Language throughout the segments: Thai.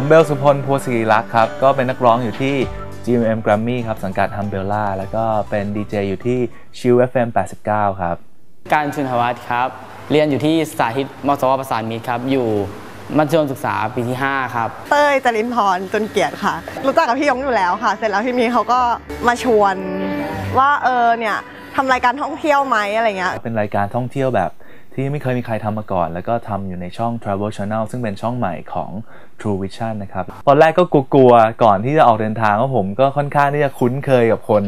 ผมเบลสุพลพัวศิริลักษ์ครับ ก็เป็นนักร้องอยู่ที่ GMM Grammy ครับ สังกัด Umbrella แล้วก็เป็นดีเจอยู่ที่ Chill FM 89 ครับ การชุนทวัฒน์ครับ เรียนอยู่ที่สาธิตมสวประสานมิตรครับ อยู่มัธยมศึกษาปีที่ 5 ครับ เต้ยจรินพรจนเกียรติค่ะ รู้จักกับพี่ยงอยู่แล้วค่ะ เสร็จแล้วทีนี้เขาก็มาชวนว่าเออเนี่ยทำรายการท่องเที่ยวไหมอะไรเงี้ย เป็นรายการท่องเที่ยวแบบ ที่ไม่เคยมีใครทำมาก่อน แล้วก็ทำอยู่ในช่อง Travel Channel ซึ่งเป็นช่องใหม่ของ True Vision นะครับ ตอนแรกก็กลัวๆก่อนที่จะออกเดินทางว่าผมก็ค่อนข้างที่จะคุ้นเคยกับคน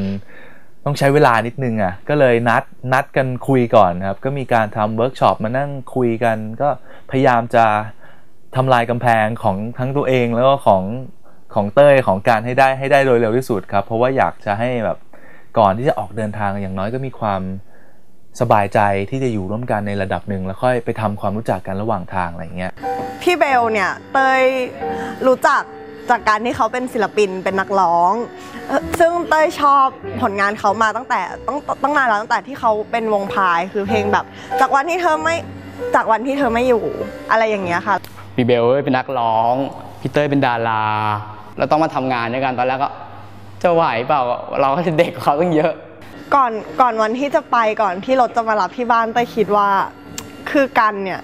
ต้องใช้เวลานิดนึงอะก็เลยนัดนัดกันคุยก่อนครับ ก็มีการทำเวิร์กช็อปมานั่งคุยกัน ก็พยายามจะทำลายกำแพงของทั้งตัวเองแล้วก็ของของเต้ยของการให้ได้ให้ได้โดยเร็วที่สุดครับ เพราะว่าอยากจะให้แบบก่อนที่จะออกเดินทางอย่างน้อยก็มีความ สบายใจที่จะอยู่ร่วมกันในระดับหนึ่งแล้วค่อยไปทำความรู้จักกันระหว่างทางอะไรอย่างเงี้ยพี่เบลเนี่ยเต้ยรู้จักจากการที่เขาเป็นศิลปินเป็นนักร้องเอ่อซึ่งเต้ยชอบผลงานเขามาตั้งแต่ตั้งตั้งนานแล้วตั้งแต่ที่เขาเป็นวงพายคือเพลงแบบ จากวันที่เธอไม่จากวันที่เธอไม่อยู่อะไรอย่างเงี้ยค่ะพี่เบลเป็นนักร้องพี่เต้ยเป็นดาราเราต้องมาทำงานด้วยกันตอนแรกก็จะไหวเปล่าเราก็เด็กกว่าเขาตั้งเยอะ ก่อนก่อนวันที่จะไปก่อนที่รถจะมารับที่บ้านเต้ยคิดว่าคือกันเนี่ย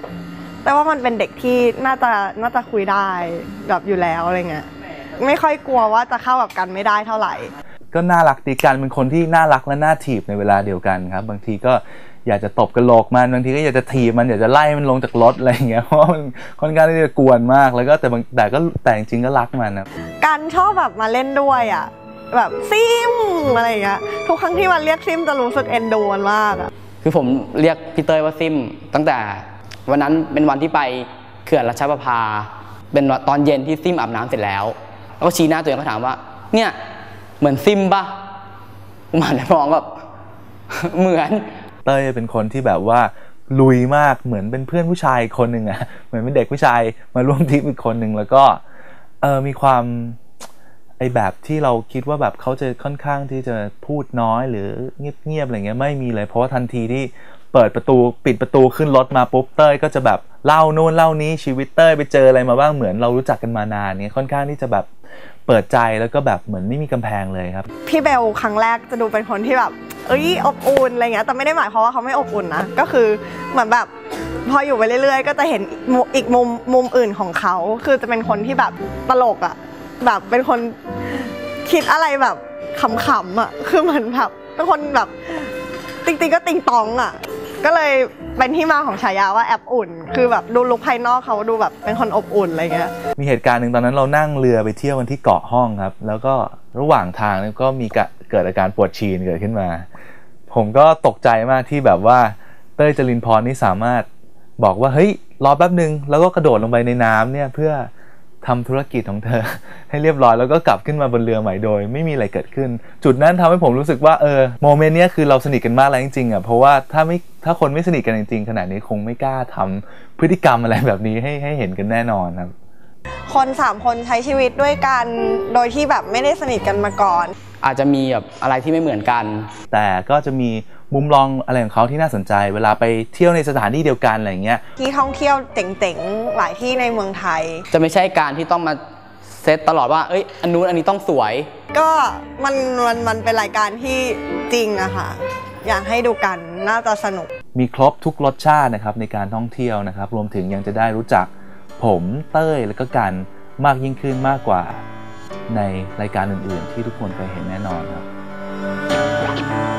แต่ว่ามันเป็นเด็กที่น่าจะน่าจะคุยได้แบบอยู่แล้วอะไรเงี้ยไม่ค่อยกลัวว่าจะเข้ากับกันไม่ได้เท่าไหร่ ก็น่ารักดีกันเป็นคนที่น่ารักและน่าถีบในเวลาเดียวกันครับ บางทีก็อยากจะตบกระโหลกมันบางทีก็อยากจะถีบมันอยากจะไล่มันลงจากรถอะไรอย่างเงี้ยเพราะว่ามันค่อนข้างที่จะกวนมากแล้วก็แต่บางแต่ก็แต่จริงๆก็รักมันนะกันชอบแบบมาเล่นด้วยอะ แบบซิมอะไรอย่างเงี้ยทุกครั้งที่มันเรียกซิมจะรู้สึกเอ็นดูมันมากอะคือผมเรียกพี่เต้ยว่าซิมตั้งแต่วันนั้นเป็นวันที่ไปเขื่อนรัชประภา เป็นวันตอนเย็นที่ซิมอาบน้ำเสร็จแล้ว แล้วก็ชี้หน้าตัวเองก็ถามว่า เนี่ยเหมือนซิมปะผมหันไปมองแบบเหมือน เต้ยเป็นคนที่แบบว่าลุยมากเหมือนเป็นเพื่อนผู้ชายคนหนึ่งอะเหมือนเป็นเด็กผู้ชายมาร่วมทริปอีกคนหนึ่งแล้วก็เออมีความ ไอแบบที่เราคิดว่าแบบเขาจะค่อนข้างที่จะพูดน้อยหรือเงียบๆอะไรเงี้ยไม่มีเลย เพราะว่าทันทีที่เปิดประตูปิดประตูขึ้นรถมาปุ๊บเต้ยก็จะแบบเล่านู่นเล่านี้ชีวิตเต้ยไปเจออะไรมาบ้างเหมือนเรารู้จักกันมานานเนี่ยค่อนข้างที่จะแบบเปิดใจแล้วก็แบบเหมือนไม่มีกำแพงเลยครับ พี่เบลครั้งแรกจะดูเป็นคนที่แบบ เอ้ยอบอุ่นอะไรเงี้ยแต่ไม่ได้หมายความว่าเขาไม่อบอุ่นนะก็คือเหมือนแบบพออยู่ไปเรื่อยๆ ก็จะเห็นอีกมุมมุมอื่นของเขา คือจะเป็นคนที่แบบตลกอะ แบบเป็นคนคิดอะไรแบบขำๆอะคือเหมือนแบบเป็นคนแบบจริงๆก็ติงตองอะก็เลยเป็นที่มาของฉายาว่าแอบอุ่น คือแบบดูลุคภายนอกเขาดูแบบเป็นคนอบอุ่นอะไรเงี้ย มีเหตุการณ์หนึ่งตอนนั้นเรานั่งเรือไปเที่ยวกันที่เกาะห้องครับ แล้วก็ระหว่างทางก็มีเกิดอาการปวดฉี่เกิดขึ้นมา ผมก็ตกใจมากที่แบบว่าเต้ยจรินพรนี่สามารถบอกว่าเฮ้ยรอแป๊บหนึ่งแล้วก็กระโดดลงไปในน้ำเนี่ยเพื่อ ทำธุรกิจของเธอ ให้เรียบร้อยแล้วก็กลับขึ้นมาบนเรือใหม่โดย ไม่มีอะไรเกิดขึ้น จุดนั้นทำให้ผมรู้สึกว่าเออโมเมนต์เนี้ยคือเราสนิทกันมากแล้วจริงๆอะเพราะว่าถ้าไม่ถ้าคนไม่สนิทกันจริงๆขนาดนี้คงไม่กล้าทำพฤติกรรมอะไรแบบนี้ให้ให้เห็นกันแน่นอนครับคนสามคนใช้ชีวิตด้วยกัน โดยที่แบบไม่ได้สนิทกันมาก่อน อาจจะมีแบบอะไรที่ไม่เหมือนกัน แต่ก็จะมีมุมมองอะไรของเขาที่น่าสนใจ เวลาไปเที่ยวในสถานที่เดียวกันอะไรอย่างเงี้ยที่ท่องเที่ยวเจ๋งๆหลายที่ในเมืองไทย จะไม่ใช่การที่ต้องมาเซตตลอดว่า เอ้ย อันนู้นอันนี้ต้องสวย ก็มันมันมันเป็นรายการที่จริงอะค่ะ อยากให้ดูกันน่าจะสนุก มีครบทุกรสชาตินะครับในการท่องเที่ยวนะครับ รวมถึงยังจะได้รู้จักผมเต้ยแล้วก็กันมากยิ่งขึ้นมากกว่า ในรายการอื่นๆ ที่ทุกคนเคยเห็นแน่นอนครับ